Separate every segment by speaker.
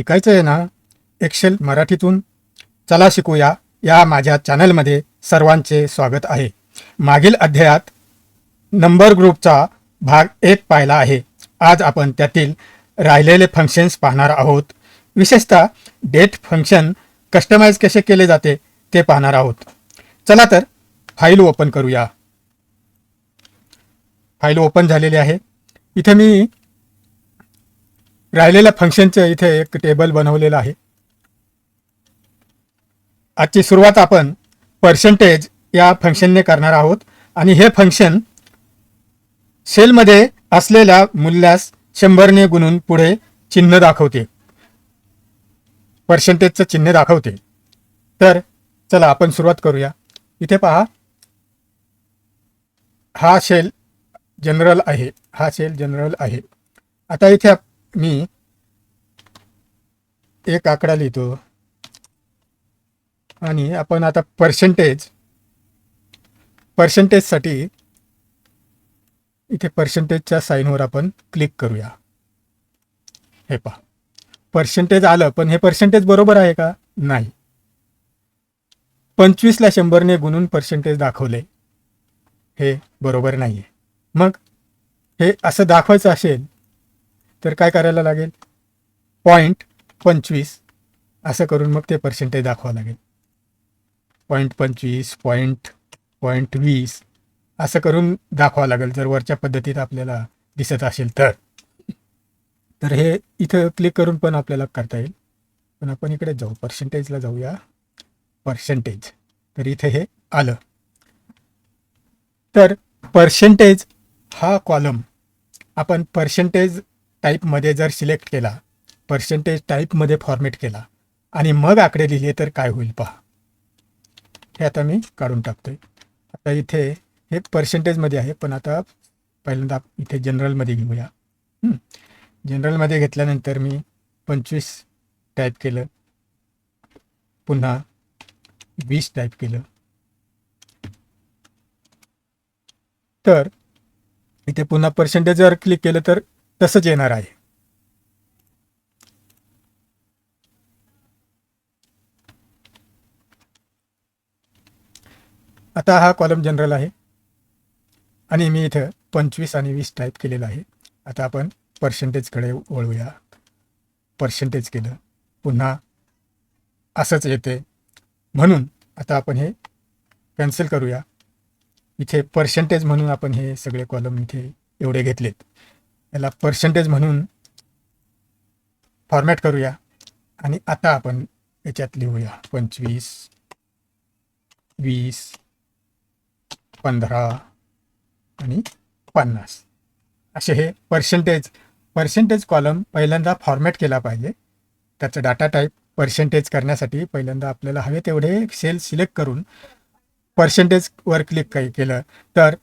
Speaker 1: शिकायचं आहे ना? एक्सेल मराठीतून. चला शिकूया. या माझ्या चॅनलमध्ये सर्वांचे स्वागत आहे. मागील अध्यायात नंबर ग्रुपचा भाग एक पाहिला आहे. आज आपण त्यातील राहिलेले फंक्शन्स पाहणार आहोत. विशेषतः डेट फंक्शन कस्टमाइज कसे केले जाते ते पाहणार आहोत. चला तर फाईल ओपन करूया. फाईल ओपन झालेली आहे. इथे मी राहिलेल्या फंक्शनचं इथे एक टेबल बनवलेलं आहे. आजची सुरुवात आपण पर्सेंटेज या फंक्शनने करणार आहोत. आणि हे फंक्शन सेलमध्ये असलेल्या मूल्यास शंभरने गुणून पुढे चिन्ह दाखवते. पर्सेंटेजचं चिन्ह दाखवते. तर चला आपण सुरुवात करूया. इथे पहा. हा सेल जनरल आहे. हा सेल जनरल आहे. आता इथे मी एक आकडा लिहितो. आणि आपण आता पर्सेंटेज पर्सेंटेजसाठी इथे पर्सेंटेजच्या साईनवर आपण क्लिक करूया. हे पहा. पर्सेंटेज आलं पण हे पर्सेंटेज बरोबर आहे का? नाही. पंचवीसला शंभरने गुणून पर्सेंटेज दाखवले. हे बरोबर नाही आहे मग हे असं दाखवायचं असेल तर काय करायला लागेल? पॉईंट पंचवीस. असं करून मग ते पर्सेंटेज दाखवावं लागेल. पॉईंट पंचवीस पॉईंट पॉईंट वीस. असं करून दाखवावं लागेल जर वरच्या पद्धतीत आपल्याला दिसत असेल तर. तर हे इथं क्लिक करून पण आपल्याला करता येईल. पण आपण इकडे जाऊ. पर्सेंटेजला जाऊया. पर्सेंटेज तर इथे हे आलं. तर पर्सेंटेज हा कॉलम आपण पर्सेंटेज टाईपमध्ये जर सिलेक्ट केला पर्सेंटेज टाईपमध्ये फॉर्मेट केला आणि मग आकडे लिहिले तर काय होईल पहा. हे आता मी काढून टाकतोय. आता इथे हे पर्सेंटेजमध्ये आहे पण आता पहिल्यांदा इथे जनरलमध्ये घेऊया. जनरलमध्ये घेतल्यानंतर मी पंचवीस टाईप केलं. पुन्हा वीस टाईप केलं. तर इथे पुन्हा पर्सेंटेजवर क्लिक केलं तर तसंच येणार आहे. आता हा कॉलम जनरल आहे. आणि मी इथं पंचवीस आणि वीस टाईप केलेलं आहे. आता आपण पर्सेंटेजकडे वळूया. पर्सेंटेज केलं. पुन्हा असंच येते. म्हणून आता आपण हे कॅन्सल करूया. इथे पर्सेंटेज म्हणून आपण हे सगळे कॉलम इथे एवढे घेतलेत. याला पर्सेंटेज म्हणून फॉर्मॅट करूया. आणि आता आपण याच्यात लिहूया. पंचवीस वीस पंधरा आणि पन्नास. असे हे पर्सेंटेज पर्सेंटेज कॉलम पहिल्यांदा फॉर्मॅट केला पाहिजे. त्याचा डाटा टाईप पर्सेंटेज करण्यासाठी पहिल्यांदा आपल्याला हवे तेवढे सेल सिलेक्ट करून पर्सेंटेजवर क्लिक काही केलं तर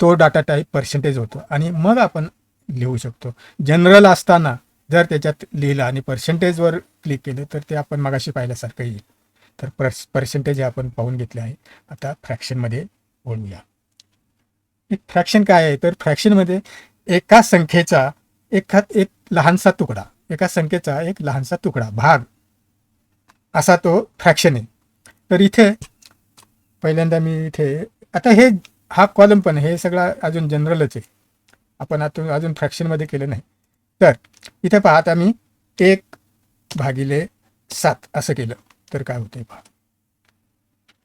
Speaker 1: तो डाटा टाईप पर्सेंटेज होतो. आणि मग आपण लिहू शकतो. जनरल असताना जर त्याच्यात लिहिलं आणि पर्सेंटेजवर क्लिक केलं तर ते आपण मगाशी पाहिल्यासारखं येईल. तर पर्स पर्सेंटेज हे आपण पाहून घेतले आहे. आता फ्रॅक्शनमध्ये बोलूया. फ्रॅक्शन काय आहे? तर फ्रॅक्शनमध्ये एका संख्येचा एखाद एक लहानसा तुकडा एका संख्येचा एक लहानसा तुकडा भाग. असा तो फ्रॅक्शन आहे. तर इथे पहिल्यांदा मी इथे आता हे हा कॉलम पण हे सगळा अजून जनरलच आहे. आपण आता अजून फ्रॅक्शनमध्ये केलं नाही. तर इथे पाहत आम्ही एक भागिले सात असं केलं. तर काय होतंय पहा.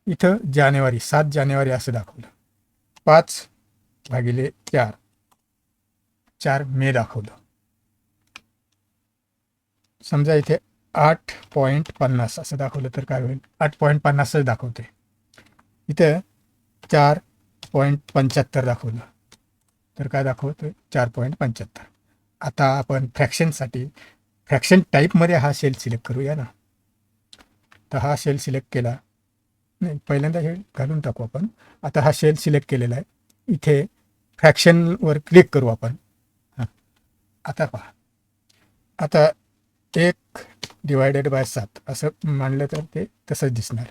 Speaker 1: इथं जानेवारी सात जानेवारी असं दाखवलं. पाच भागिले चार. चार मे दाखवलं. समजा इथे आठ पॉईंट पन्नास असं दाखवलं तर काय होईल? आठ पॉईंट पन्नासच दाखवते इथे चार पॉईंट पंच्याहत्तर दाखवलं. तर काय दाखवतो चार पॉईंट पंच्याहत्तर. आता आपण फ्रॅक्शनसाठी फ्रॅक्शन टाईपमध्ये हा सेल सिलेक्ट करूया ना. तर हा सेल सिलेक्ट केला. नाही पहिल्यांदा हे घालून टाकू आपण. आता हा सेल सिलेक्ट केलेला आहे. इथे फ्रॅक्शनवर क्लिक करू आपण. हां. आता पहा. आता एक डिवायडेड बाय सात. असं मानलं तर ते तसंच दिसणार.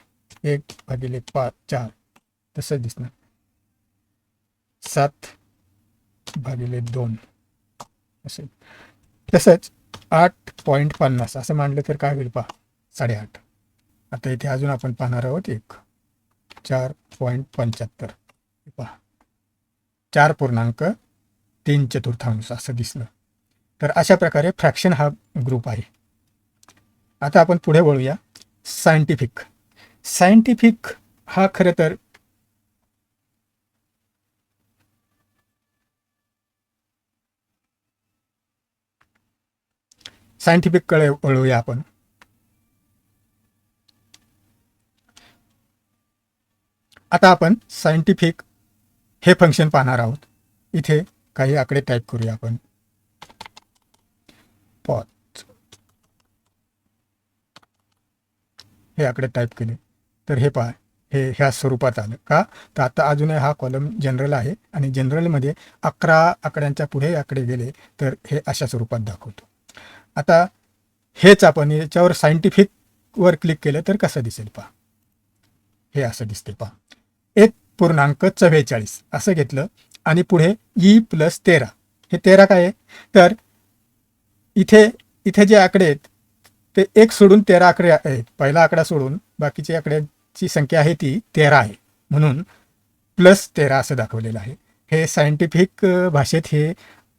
Speaker 1: एक भागिले पाच चार. तसंच दिसणार. सात भागिले दोन. असेल तसंच आठ पॉईंट पन्नास. असं मांडलं तर काय होईल पहा? साडेआठ. आता इथे अजून आपण पाहणार आहोत एक. चार पॉईंट पंच्याहत्तर. पहा. चार पूर्णांक तीन चतुर्थांश. असं दिसलं. तर अशा प्रकारे फ्रॅक्शन हा ग्रुप आहे. आता आपण पुढे वळूया. सायंटिफिक. सायंटिफिक हा खरं तर सायंटिफिककडे वळूया आपण. आता आपण सायंटिफिक हे फंक्शन पाहणार आहोत. इथे काही आकडे टाईप करूया आपण. पॉच हे आकडे टाईप केले. तर हे पहा हे ह्या स्वरूपात आलं. का? तर आता अजूनही हा कॉलम जनरल आहे आणि जनरलमध्ये अकरा आकड्यांच्या पुढे आकडे गेले तर हे अशा स्वरूपात दाखवतो. आता हेच आपण याच्यावर सायंटिफिकवर क्लिक केलं तर कसं दिसेल पहा. हे असं दिसते पहा. एक पूर्णांक चव्वेचाळीस असं घेतलं आणि पुढे ई प्लस तेरा. हे तेरा काय आहे? तर इथे इथे जे आकडे आहेत ते एक सोडून तेरा आकडे आहेत. पहिला आकडा सोडून बाकीचे आकड्यांची संख्या आहे ती तेरा आहे. म्हणून प्लस तेरा असं दाखवलेलं आहे. हे सायंटिफिक भाषेत हे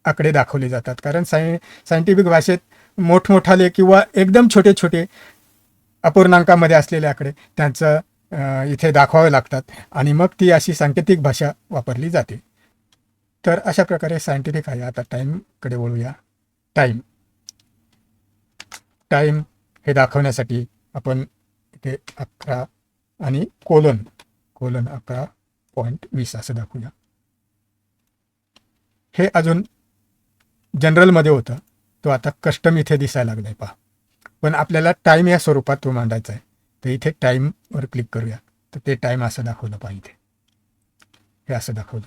Speaker 1: आकडे दाखवले जातात. कारण साय सायंटिफिक भाषेत मोठमोठाले किंवा एकदम छोटे छोटे अपूर्णांकामध्ये असलेले आकडे त्यांचं इथे दाखवावे लागतात. आणि मग ती अशी सांकेतिक भाषा वापरली जाते. तर अशा प्रकारे सायंटिफिक आहे. आता टाईमकडे वळूया. टाईम टाईम हे दाखवण्यासाठी आपण इथे अकरा आणि कोलन कोलन अकरा पॉईंट वीस असं दाखवूया. हे अजून जनरलमध्ये होतं. तो आता कस्टम इथे दिसायला लागलाय पहा. पण आपल्याला टाईम या स्वरूपात तो मांडायचा आहे. तर इथे टाईमवर क्लिक करूया. तर ते टाईम असं दाखवलं पाहिजे हे असं दाखवलं.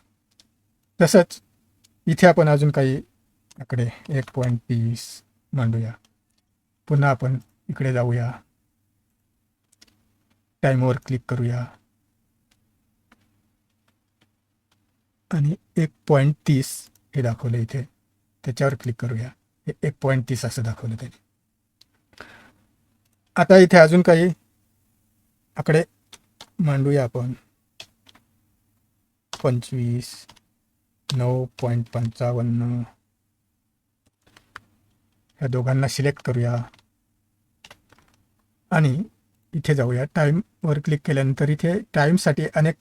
Speaker 1: तसंच इथे आपण अजून काही इकडे एक पॉईंट तीस मांडूया. पुन्हा आपण इकडे जाऊया. टाईमवर क्लिक करूया. आणि एक पॉईंट तीस हे दाखवलं इथे. त्याच्यावर क्लिक करूया. हे एक पॉईंट तीस असं दाखवलं त्याने. आता इथे अजून काही? आकडे मांडूया आपण. पंचवीस नऊ पॉईंट पंचावन्न. ह्या दोघांना सिलेक्ट करूया. आणि इथे जाऊया. टाईमवर क्लिक केल्यानंतर इथे टाईमसाठी अनेक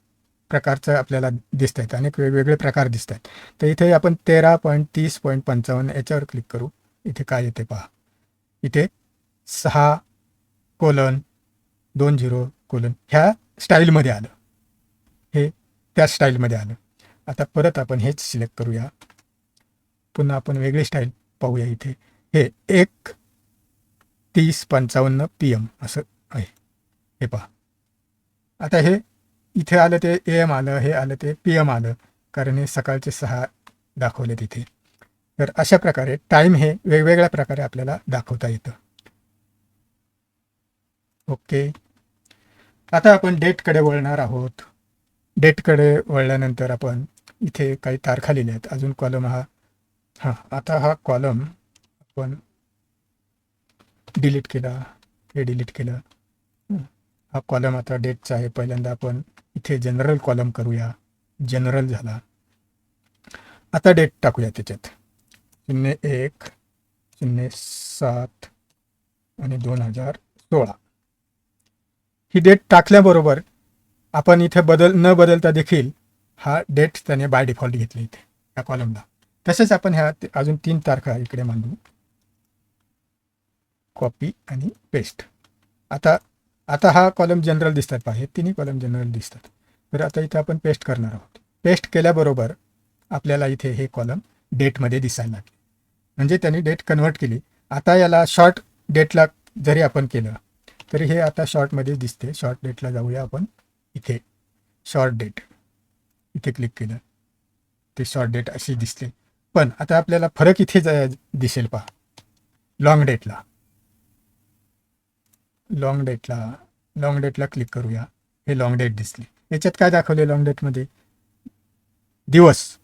Speaker 1: प्रकारचं आपल्याला दिसत आहेत अनेक वेगवेगळे प्रकार दिसत आहेत तर इथे आपण तेरा पॉईंट तीस पॉईंट पंचावन्न याच्यावर क्लिक करू. इथे काय येते पहा. इथे सहा कोलन दोन झिरो कोलन ह्या स्टाईलमध्ये आलं. हे त्या स्टाईलमध्ये आलं. आता परत आपण हेच सिलेक्ट करूया. पुन्हा आपण वेगळी स्टाईल पाहूया इथे. हे एक तीस पंचावन्न पी एम असं आहे. हे पहा. आता हे इथे आलं ते ए एम आलं हे आलं ते पी एम आलं. कारण हे सकाळचे सहा दाखवले तिथे तर अशा प्रकारे टाईम हे वेगवेगळ्या प्रकारे आपल्याला दाखवता येतं. ओके. आता आपण डेटकडे वळणार आहोत. डेटकडे वळल्यानंतर आपण इथे काही तारखा लिहिल्या आहेत. अजून कॉलम हा हां आता हा कॉलम आपण डिलीट केला. हे डिलीट केलं. हा कॉलम आता डेटचा आहे. पहिल्यांदा आपण इथे जनरल कॉलम करूया. जनरल झाला. आता डेट टाकूया त्याच्यात. शून्य एक शून्य सात आणि दोन हजार सोळा. ही डेट टाकल्याबरोबर आपण इथे बदल न बदलता देखील हा डेट त्याने बाय डिफॉल्ट घेतली इथे या कॉलमला तसेच आपण ह्या अजून तीन तारखा इकडे मांडू. कॉपी आणि पेस्ट आता आता हा कॉलम जनरल दिसतात पहा हे तिन्ही कॉलम जनरल दिसतात. तर आता इथे आपण पेस्ट करणार आहोत. पेस्ट केल्याबरोबर आपल्याला इथे हे कॉलम डेटमध्ये दिसायला लागले. म्हणजे त्यांनी डेट कन्वर्ट केली. आता याला शॉर्ट डेटला जरी आपण केलं तरी हे आता शॉर्टमध्ये दिसते. शॉर्ट डेटला जाऊया आपण इथे. Short date. इथे क्लिक केलं. ते शॉर्ट डेट अशी दिसते. पण आता आपल्याला फरक इथे ज- दिसेल पहा. लॉंग डेटला. लॉंग डेटला लॉंग डेटला क्लिक करूया. हे लॉंग डेट दिसली. याच्यात काय दाखवले लॉंग डेटमध्ये? दिवस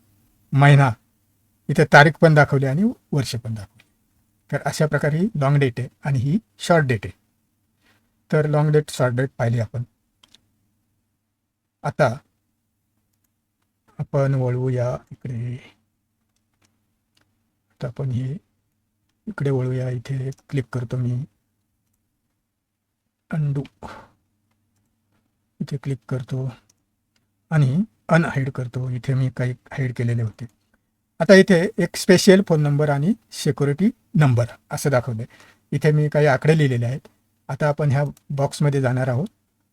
Speaker 1: महिना. इथे तारीख पण दाखवली आणि वर्ष पण दाखवली. तर अशा प्रकारे ही लॉंग डेट आहे आणि ही शॉर्ट डेट आहे. तर लॉंग डेट शॉर्ट डेट पाहिली आपण. आता आपण वळवूया इकडे. आता आपण हे इकडे वळूया इथे क्लिक करतो मी. अंडू इथे क्लिक करतो. आणि अनहाईड करतो. इथे मी काही हाईड केलेले होते. आता इथे एक स्पेशल फोन नंबर आणि सिक्युरिटी नंबर असं दाखवलं आहे इथे मी काही आकडे लिहिलेले आहेत. आता आपण ह्या बॉक्समध्ये जाणार आहोत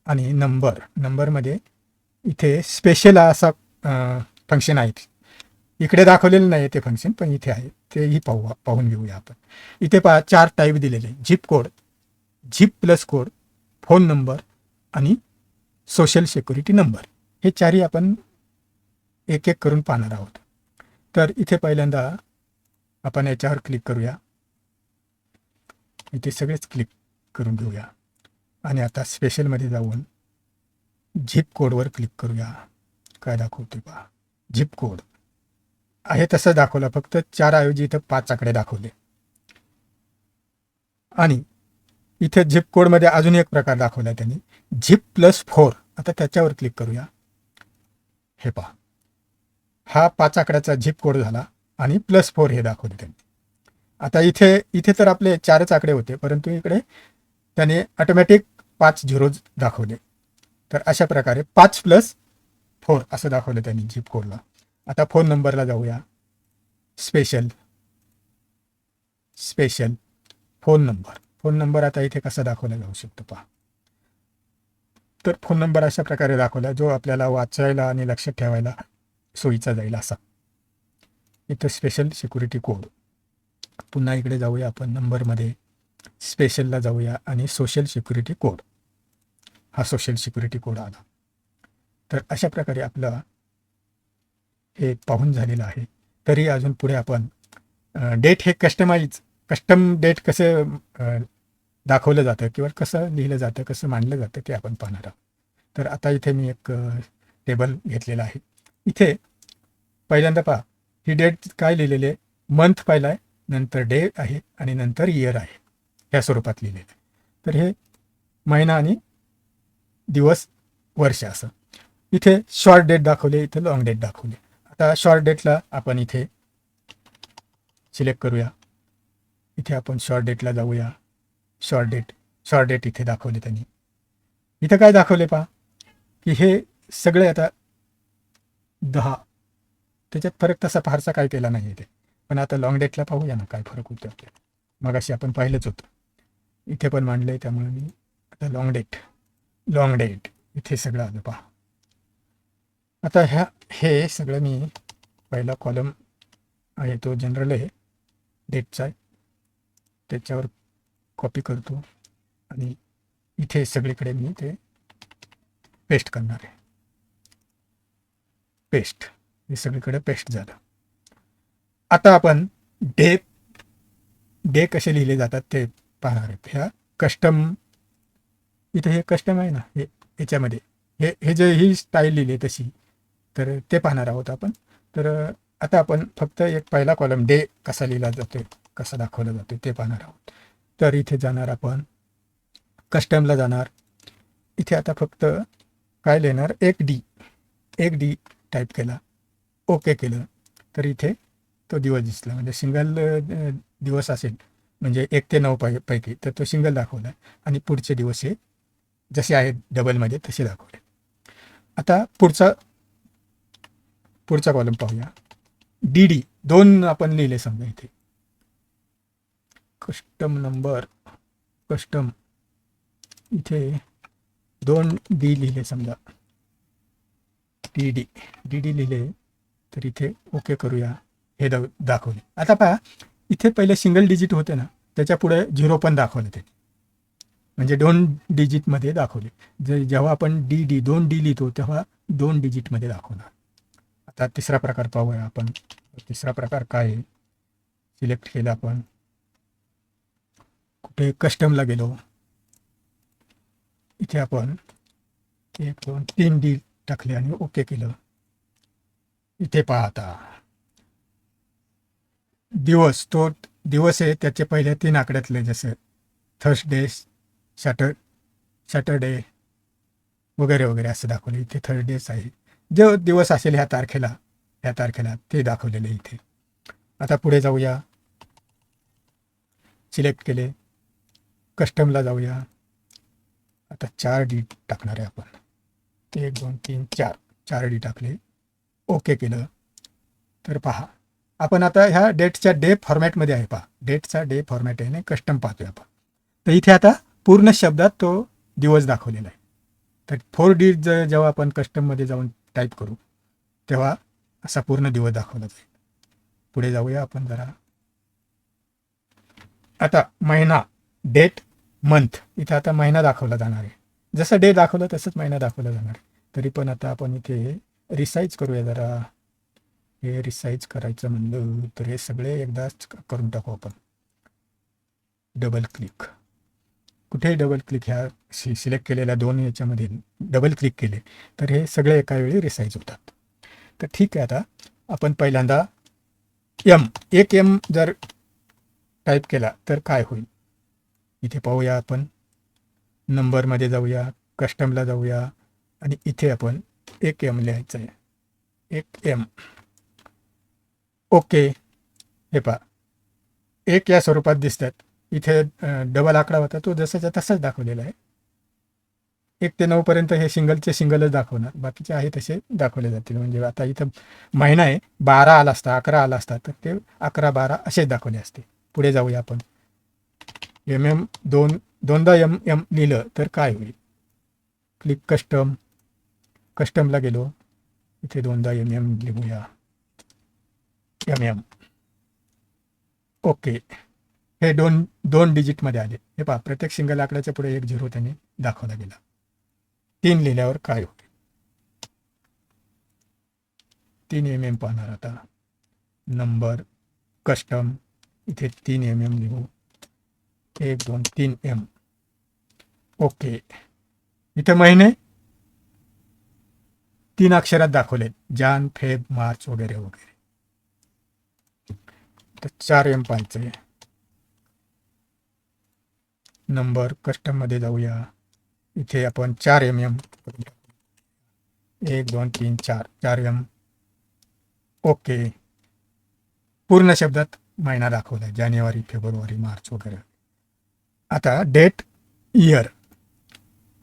Speaker 1: आणि नंबर नंबरमध्ये इथे स्पेशल असा फंक्शन आहे. इकडे दाखवलेलं नाही ते फंक्शन पण इथे आहे. तेही पाहू पाहून घेऊया आपण. इथे पहा चार टाईप दिलेले zip code zip plus code phone number आणि सोशल सिक्युरिटी नंबर हे चारही आपण एक एक करून पाहणार आहोत. तर इथे पहिल्यांदा आपण याच्यावर क्लिक करूया. इथे सगळेच क्लिक करून घेऊया. आणि आता स्पेशलमध्ये जाऊन झिप कोडवर क्लिक करूया. काय दाखवते पहा. झिप कोड आहे तसं दाखवलं फक्त चार ऐवजी इथं पाच आकडे दाखवले. आणि इथे झिप कोडमध्ये अजून एक प्रकार दाखवला त्यांनी. झिप प्लस फोर आता त्याच्यावर क्लिक करूया. हे पहा. हा पाच आकड्याचा झिप कोड झाला आणि प्लस फोर हे दाखवले त्यांनी. आता इथे इथे तर आपले चारच आकडे होते परंतु इकडे त्याने ऑटोमॅटिक पाच झिरोज दाखवले. तर अशा प्रकारे पाच प्लस फोर असं दाखवलं त्यांनी झिप कोडला. आता फोन नंबरला जाऊया. Special special phone number phone number आता इथे कसा दाखवला जाऊ शकतो पहा. तर फोन नंबर अशा प्रकारे दाखवला जो आपल्याला वाचायला आणि लक्षात ठेवायला सोयीचा जाईल असा. इथं स्पेशल सिक्युरिटी कोड पुन्हा इकडे जाऊया आपण नंबरमध्ये. स्पेशलला जाऊया आणि सोशल सिक्युरिटी कोड हा सोशल सिक्युरिटी कोड आला. तर अशा प्रकारे आपलं हे पाहून झालेलं आहे. तरी अजून पुढे आपण डेट हे कस्टमाइज कस्टम डेट कसं दाखवलं जातं किंवा कसं लिहिलं जातं कसं मांडलं जातं ते आपण पाहणार आहोत. तर आता इथे मी एक टेबल घेतलेलं आहे. इथे पहिल्यांदा पहा. ही डेट काय लिहिलेली आहे? मंथ पहिला आहे नंतर डे आहे आणि नंतर इयर आहे. ह्या स्वरूपात लिहिलेलं आहे. तर हे महिना आणि दिवस वर्ष असं. इथे शॉर्ट डेट दाखवले इथे लॉंग डेट दाखवले. आता शॉर्ट डेटला आपण इथे सिलेक्ट करूया. इथे आपण शॉर्ट डेटला जाऊया. शॉर्ट डेट शॉर्ट डेट इथे दाखवले त्यांनी. इथं काय दाखवले पहा? की हे सगळे आता दहा. त्याच्यात फरक तसा फारसा काय केला नाही इथे. पण आता लॉंग डेटला पाहूया ना काय फरक होतो आपल्याला मग अशी आपण पाहिलंच होतं. इथे पण मांडलंय त्यामुळे मी आता लॉंग डेट लॉंग डेट इथे सगळं आलं पहा. आता ह्या हे सगळं मी पहिला कॉलम आहे तो जनरल आहे डेटचा आहे. त्याच्यावर कॉपी करतो. आणि इथे सगळीकडे मी ते पेस्ट करणार आहे. पेस्ट. हे सगळीकडे पेस्ट झालं. आता आपण डे डे कसे लिहिले जातात ते पाहणार आहेत. ह्या कस्टम इथे हे कस्टम आहे ना हे याच्यामध्ये. हे हे जे ही स्टाईल लिहिली आहे तशी तर ते पाहणार आहोत आपण. तर आता आपण फक्त एक पहिला कॉलम डे कसा लिहिला जातो कसा दाखवला जातो ते पाहणार आहोत. तर इथे जाणार आपण कस्टमला जाणार. इथे आता फक्त काय लिहिणार? एक डी एक डी टाईप केला. ओके केलं. तर इथे तो दिवस दिसला. म्हणजे सिंगल दिवस असेल. म्हणजे एक ते नऊ पै पैकी. तर तो सिंगल दाखवला. आणि पुढचे दिवस हे जसे आहेत डबलमध्ये तसे दाखवले. आता पुढचा पुढचा कॉलम पाहूया. डी डी दोन आपण लिहिले समजा इथे. कस्टम नंबर कस्टम इथे दोन डी लिहिले समजा. डी डी डी डी लिहिले तर इथे ओके करूया. हे दा दाखवले. आता पहा इथे पहिले सिंगल डिजिट होते ना त्याच्या पुढे झिरो पण दाखवलं ते. म्हणजे दोन डिजिटमध्ये दाखवले. जे जेव्हा आपण डी डी दोन डी लिहितो तेव्हा दोन डिजिटमध्ये दाखवणार. आता तिसरा प्रकार पाहूया आपण. तिसरा प्रकार काय आहे? सिलेक्ट केला आपण. कुठे कस्टमला गेलो. इथे आपण एक दोन तीन डी टाकले आणि ओके केलं. इथे पहा आता दिवस तो दिवस आहे त्याचे पहिले तीन आकड्यातले जसं थर्सडे सॅटर सॅटरडे वगैरे वगैरे असं दाखवलं. इथे थर्सडेच आहे. जो दिवस असेल ह्या तारखेला ह्या तारखेला ते दाखवलेले इथे. आता पुढे जाऊया. सिलेक्ट केले. कस्टमला जाऊया. आता चार डी टाकणार आहे आपण. ते एक दोन तीन चार चार डी टाकले. ओके केलं. तर पहा आपण आता ह्या डेटच्या डे फॉर्मॅटमध्ये आहे पहा. डेटचा डे फॉर्मॅट आहे नाही कस्टम पाहतोय आपण. तर इथे आता पूर्ण शब्दात तो दिवस दाखवलेला आहे. तर फोर डी जर जेव्हा आपण कस्टममध्ये जाऊन टाईप करू तेव्हा असा पूर्ण दिवस दाखवला जाईल. पुढे जाऊया आपण जरा. आता महिना डेट मंथ इथं आता महिना दाखवला जाणार आहे. जसं डे दाखवलं तसंच महिना दाखवला जाणार. तरी पण आता आपण इथे रिसाईज करूया जरा. हे रिसाईज करायचं म्हणलं तर हे सगळे एकदाच करून टाकू आपण. डबल क्लिक कुठेही डबल क्लिक ह्या सि सिलेक्ट केलेल्या दोन याच्यामध्ये डबल क्लिक केले तर हे सगळे एका वेळी रिसाईज होतात. तर ठीक आहे आता. आपण पहिल्यांदा एम एक एम जर टाईप केला तर काय होईल? इथे पाहूया आपण. नंबरमध्ये जाऊया कस्टमला जाऊया आणि इथे आपण एक एम लिहायचं आहे. एक एम ओके. हे पहा. एक या स्वरूपात दिसतात. इथे डबल आकडा होता. तो जसाच्या तसाच दाखवलेला आहे. एक ते नऊपर्यंत हे सिंगलचे सिंगलच दाखवणार. बाकीचे आहे तसे दाखवले जातील. म्हणजे आता इथं महिना आहे. बारा आला असता अकरा आला असता तर ते अकरा बारा असेच दाखवले असते. पुढे जाऊया आपण. एम एम दोन दोनदा एम एम लिहिलं तर काय होईल? क्लिक कस्टम कस्टमला गेलो. इथे दोनदा एम एम लिहूया. एम एम ओके हे दोन दोन डिजिटमध्ये आले. हे पहा प्रत्येक सिंगल आकड्याच्या पुढे एक झिरो त्याने दाखवला गेला. तीन लिहिल्यावर काय होते? तीन एम एम पाहणार आता. नंबर कस्टम इथे तीन एम एम लिहू. एक दोन तीन एम ओके. इथे महिने? तीन अक्षरात दाखवले जान फेब मार्च वगैरे वगैरे. तर चार एम पाच आहे नंबर कस्टममध्ये जाऊया. इथे आपण चार एम एम एक दोन तीन चार. चार एम ओके. पूर्ण शब्दात महिना दाखवला जानेवारी फेब्रुवारी मार्च वगैरे. आता डेट इयर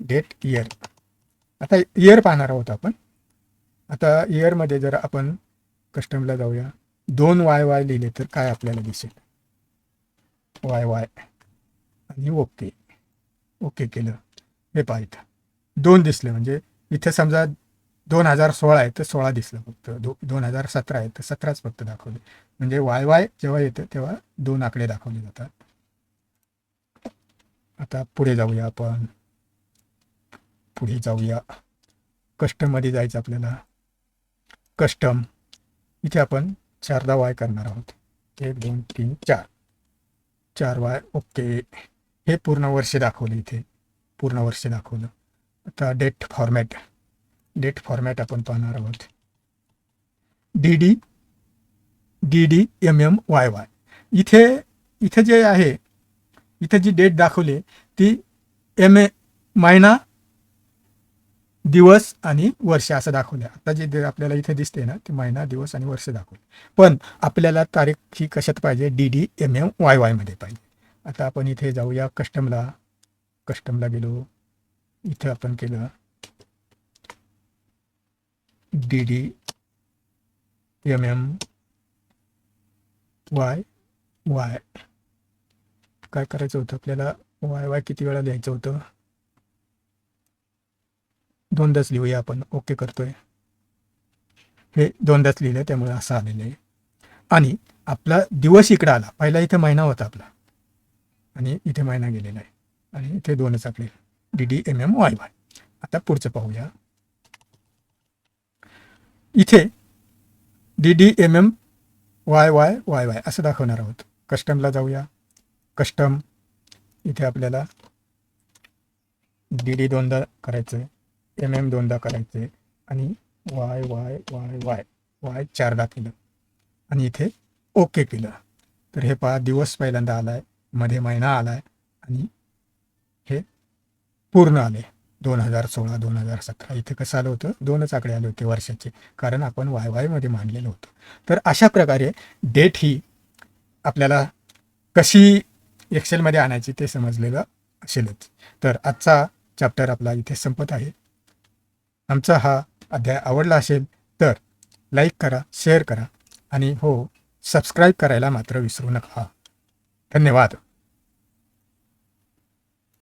Speaker 1: डेट इयर. आता इयर पाहणार आहोत आपण. आता इयरमध्ये जर आपण कस्टमला जाऊया. दोन वाय वाय लिहिले तर काय आपल्याला दिसेल? वाय वाय आणि ओके ओके केलं. हे पहा इथं. दोन दिसले म्हणजे इथे समजा दोन हजार सोळा आहे तर सोळा दिसलं फक्त. दो दोन हजार सतरा आहे तर सतराच फक्त दाखवले. म्हणजे वाय वाय जेव्हा येतं तेव्हा दोन आकडे दाखवले जातात. आता पुढे जाऊया आपण. पुढे जाऊया. कस्टममध्ये जायचं आपल्याला. कस्टम इथे आपण चारदा वाय करणार आहोत. एक दोन तीन चार. चार वाय ओके. हे पूर्ण वर्ष दाखवलं इथे. पूर्ण वर्ष दाखवलं. आता डेट फॉर्मॅट. डेट फॉर्मॅट आपण पाहणार आहोत. D D D D M M Y Y. इथे इथे जे आहे इथे जी डेट दाखवली ती एम ए महिना दिवस आणि वर्ष असं दाखवलं आता जे आपल्याला इथे दिसते ना ते महिना दिवस आणि वर्ष दाखवले पण आपल्याला तारीख ही कशात पाहिजे? D D M M Y वायमध्ये पाहिजे. आता आपण इथे जाऊया कस्टमला. कस्टमला गेलो. इथे आपण केलं. D D M M Y Y काय करायचं होतं आपल्याला? वाय वाय किती वेळा लिहायचं होतं? दोनदाच लिहूया आपण. ओके करतोय. हे दोनदाच लिहिलं त्यामुळे असं आलेलं आहे. आणि आपला दिवस इकडं आला. पहिला इथे महिना होता आपला. आणि इथे महिना गेलेला आहे. आणि इथे दोनच आपले D D M M Y Y आता पुढचं पाहूया. इथे D D M M Y Y Y Y असं दाखवणार आहोत. कस्टमला जाऊया. कस्टम इथे आपल्याला डी डी दोनदा करायचं आहे एम एम दोनदा करायचे आणि Y Y Y Y Y चारदा केलं. आणि इथे ओके केलं. तर हे पहा दिवस पहिल्यांदा आला आहे मध्ये महिना आला आहे आणि हे पूर्ण आले. दोन हजार सोळा दोन हजार सतरा. इथे कसं आलं होतं? दोनच आकडे आले होते वर्षाचे कारण आपण वाय वायमध्ये मांडलेलं होतं. तर अशा प्रकारे डेट ही आपल्याला कशी एक्सेलमध्ये आणायची ते समजलेलं असेलच. तर आजचा चॅप्टर आपला इथे संपत आहे. आमचा हा अध्याय आवडला असेल तर लाईक करा शेअर करा आणि हो सबस्क्राईब करायला मात्र विसरू नका. धन्यवाद.